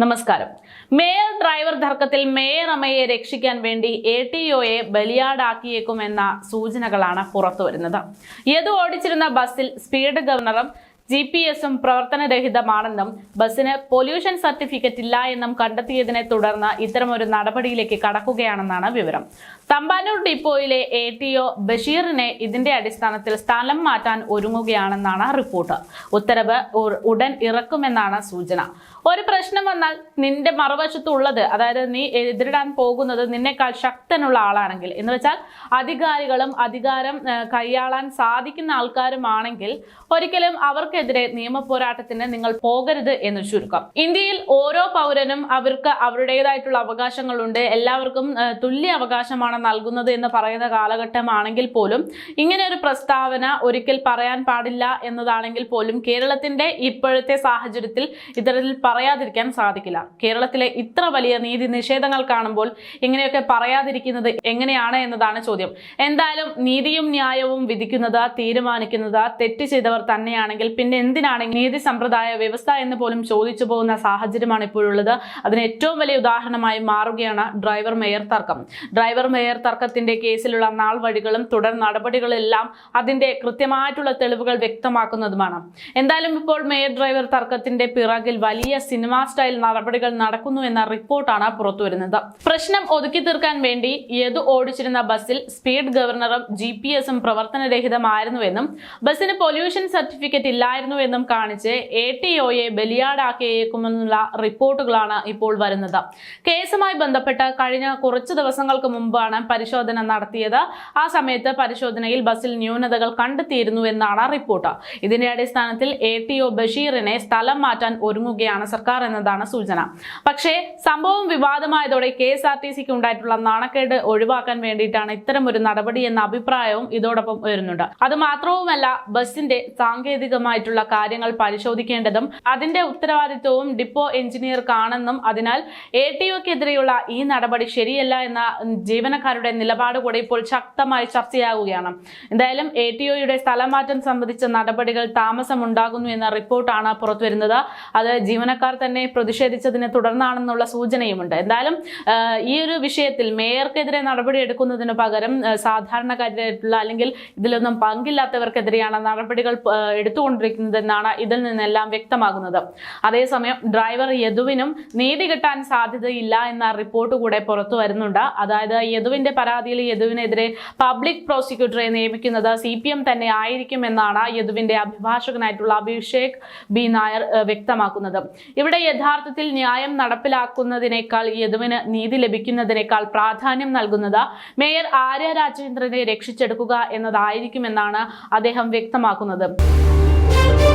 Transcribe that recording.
നമസ്കാരം. Mayor driver തർക്കത്തിൽ mayor അമ്മയെ രക്ഷിക്കാൻ വേണ്ടി എ ടി ഒയെ ബലിയാടാക്കിയേക്കുമെന്ന സൂചനകളാണ് പുറത്തുവരുന്നത്. യദു ഓടിച്ചിരുന്ന ബസ്സിൽ സ്പീഡ് ഗവർണറും ജി പി എസും പ്രവർത്തനരഹിതമാണെന്നും ബസ്സിന് പൊല്യൂഷൻ സർട്ടിഫിക്കറ്റ് ഇല്ല എന്നും കണ്ടെത്തിയതിനെ തുടർന്ന് ഇത്തരമൊരു നടപടിയിലേക്ക് കടക്കുകയാണെന്നാണ് വിവരം. തമ്പാനൂർ ഡിപ്പോയിലെ എ ടി ഒ ബഷീറിനെ ഇതിന്റെ അടിസ്ഥാനത്തിൽ സ്ഥലം മാറ്റാൻ ഒരുങ്ങുകയാണെന്നാണ് റിപ്പോർട്ട്. ഉത്തരവ് ഉടൻ ഇറക്കുമെന്നാണ് സൂചന. ഒരു പ്രശ്നം വന്നാൽ നിന്റെ മറുവശത്തുള്ളത് അതായത് നീ എതിരിടാൻ പോകുന്നത് നിന്നെക്കാൾ ശക്തനുള്ള ആളാണെങ്കിൽ എന്ന് വെച്ചാൽ അധികാരികളും അധികാരം കൈയാളാൻ സാധിക്കുന്ന ആൾക്കാരുമാണെങ്കിൽ ഒരിക്കലും അവർക്കെതിരെ നിയമ പോരാട്ടത്തിന് നിങ്ങൾ പോകരുത് എന്ന് ചുരുക്കം. ഇന്ത്യയിൽ ഓരോ പൗരനും അവർക്ക് അവരുടേതായിട്ടുള്ള അവകാശങ്ങളുണ്ട്. എല്ലാവർക്കും തുല്യ അവകാശമാണ് നൽകുന്നത് എന്ന് പറയുന്ന കാലഘട്ടമാണെങ്കിൽ പോലും ഇങ്ങനെ ഒരു പ്രസ്താവന ഒരിക്കൽ പറയാൻ പാടില്ല എന്നതാണെങ്കിൽ പോലും കേരളത്തിന്റെ ഇപ്പോഴത്തെ സാഹചര്യത്തിൽ ഇത്തരത്തിൽ പറയാതിരിക്കാൻ സാധിക്കില്ല. കേരളത്തിലെ ഇത്ര വലിയ നീതി നിഷേധങ്ങൾ കാണുമ്പോൾ ഇങ്ങനെയൊക്കെ പറയാതിരിക്കുന്നത് എങ്ങനെയാണ് എന്നതാണ് ചോദ്യം. എന്തായാലും നീതിയും ന്യായവും വിധിക്കുന്നത് തീരുമാനിക്കുന്നത് തെറ്റ് ചെയ്തവർ തന്നെയാണെങ്കിൽ പിന്നെ എന്തിനാണ് നീതി സമ്പ്രദായ വ്യവസ്ഥ എന്ന് പോലും ചോദിച്ചു പോകുന്ന സാഹചര്യമാണ് ഇപ്പോഴുള്ളത്. അതിന് ഏറ്റവും വലിയ ഉദാഹരണമായി മാറുകയാണ് ഡ്രൈവർ മേയർ തർക്കം. ഡ്രൈവർ മേയർ തർക്കത്തിന്റെ കേസിലുള്ള നാൾ വഴികളും തുടർ നടപടികളെല്ലാം അതിന്റെ കൃത്യമായിട്ടുള്ള തെളിവുകൾ വ്യക്തമാക്കുന്നതുമാണ്. എന്തായാലും ഇപ്പോൾ മേയർ ഡ്രൈവർ തർക്കത്തിന്റെ പിറകിൽ വലിയ സിനിമാ സ്റ്റൈൽ നടപടികൾ നടക്കുന്നു എന്ന റിപ്പോർട്ടാണ് പുറത്തുവരുന്നത് പ്രശ്നം ഒതുക്കി തീർക്കാൻ വേണ്ടി യദു ഓടിച്ചിരുന്ന ബസ്സിൽ സ്പീഡ് ഗവർണറും ജി പി എസും പ്രവർത്തനരഹിതമായിരുന്നുവെന്നും ബസ്സിന് പൊല്യൂഷൻ സർട്ടിഫിക്കറ്റ് ഇല്ലായിരുന്നുവെന്നും കാണിച്ച് എ ടി ഒയെ ബലിയാടാക്കിയേക്കുമെന്നുള്ള റിപ്പോർട്ടുകളാണ് ഇപ്പോൾ വരുന്നത്. കേസുമായി ബന്ധപ്പെട്ട് കഴിഞ്ഞ കുറച്ച് ദിവസങ്ങൾക്ക് മുമ്പാണ് പരിശോധന നടത്തിയത്. ആ സമയത്ത് പരിശോധനയിൽ ബസ്സിൽ ന്യൂനതകൾ കണ്ടെത്തിയിരുന്നു എന്നാണ് റിപ്പോർട്ട്. ഇതിന്റെ അടിസ്ഥാനത്തിൽ എ ടി ഒ ബഷീറിനെ സ്ഥലം മാറ്റാൻ ഒരുങ്ങുകയാണ് സർക്കാർ എന്നതാണ് സൂചന. പക്ഷേ സംഭവം വിവാദമായതോടെ കെ എസ് ആർ ടി സിക്ക് ഉണ്ടായിട്ടുള്ള നാണക്കേട് ഒഴിവാക്കാൻ വേണ്ടിയിട്ടാണ് ഇത്തരം ഒരു നടപടി എന്ന അഭിപ്രായവും ഇതോടൊപ്പം ഉയരുന്നുണ്ട്. അത് മാത്രവുമല്ല ബസിന്റെ സാങ്കേതികമായിട്ടുള്ള കാര്യങ്ങൾ പരിശോധിക്കേണ്ടതും അതിന്റെ ഉത്തരവാദിത്വവും ഡിപ്പോ എഞ്ചിനീയർക്കാണെന്നും അതിനാൽ എ ടി ഒക്കെതിരെയുള്ള ഈ നടപടി ശരിയല്ല എന്ന ജീവനക്കാരുടെ നിലപാട് കൂടെ ഇപ്പോൾ ശക്തമായി ചർച്ചയാകുകയാണ് എന്തായാലും എ ടി ഒയുടെ സ്ഥലമാറ്റം സംബന്ധിച്ച നടപടികൾ താമസമുണ്ടാകുന്നു എന്ന റിപ്പോർട്ടാണ് പുറത്തുവരുന്നത്. അത് ജീവനക്കാർ തന്നെ പ്രതിഷേധിച്ചതിനെ തുടർന്നാണെന്നുള്ള സൂചനയുമുണ്ട്. എന്തായാലും ഈ ഒരു വിഷയത്തിൽ മേയർക്കെതിരെ നടപടി എടുക്കുന്നതിന് പകരം സാധാരണക്കാരായിട്ടുള്ള അല്ലെങ്കിൽ ഇതിലൊന്നും പങ്കില്ലാത്തവർക്കെതിരെയാണ് നടപടികൾ ആ, എടുത്തുകൊണ്ടിരിക്കുന്നതെന്നാണ് ഇതിൽ നിന്നെല്ലാം വ്യക്തമാകുന്നത്. അതേസമയം ഡ്രൈവർ യദുവിനും നീതി കിട്ടാൻ സാധ്യതയില്ല എന്ന റിപ്പോർട്ട് കൂടെ പുറത്തു വരുന്നുണ്ട്. അതായത് യദുവിന്റെ പരാതിയിൽ യദുവിനെതിരെ പബ്ലിക് പ്രോസിക്യൂട്ടറെ നിയമിക്കുന്നത് സി പി എം തന്നെ ആയിരിക്കും എന്നാണ് യദുവിന്റെ അഭിഭാഷകനായിട്ടുള്ള അഭിഷേക് ബി നായർ വ്യക്തമാക്കുന്നത്. ഇവിടെ യഥാർത്ഥത്തിൽ ന്യായം നടപ്പിലാക്കുന്നതിനേക്കാൾ യദുവിന് നീതി ലഭിക്കുന്നതിനേക്കാൾ പ്രാധാന്യം നൽകുന്നത് മേയർ ആര്യ രാജേന്ദ്രനെ രക്ഷിച്ചെടുക്കുക എന്നതായിരിക്കുമെന്നാണ് അദ്ദേഹം വ്യക്തമാക്കുന്നത്. Thank you.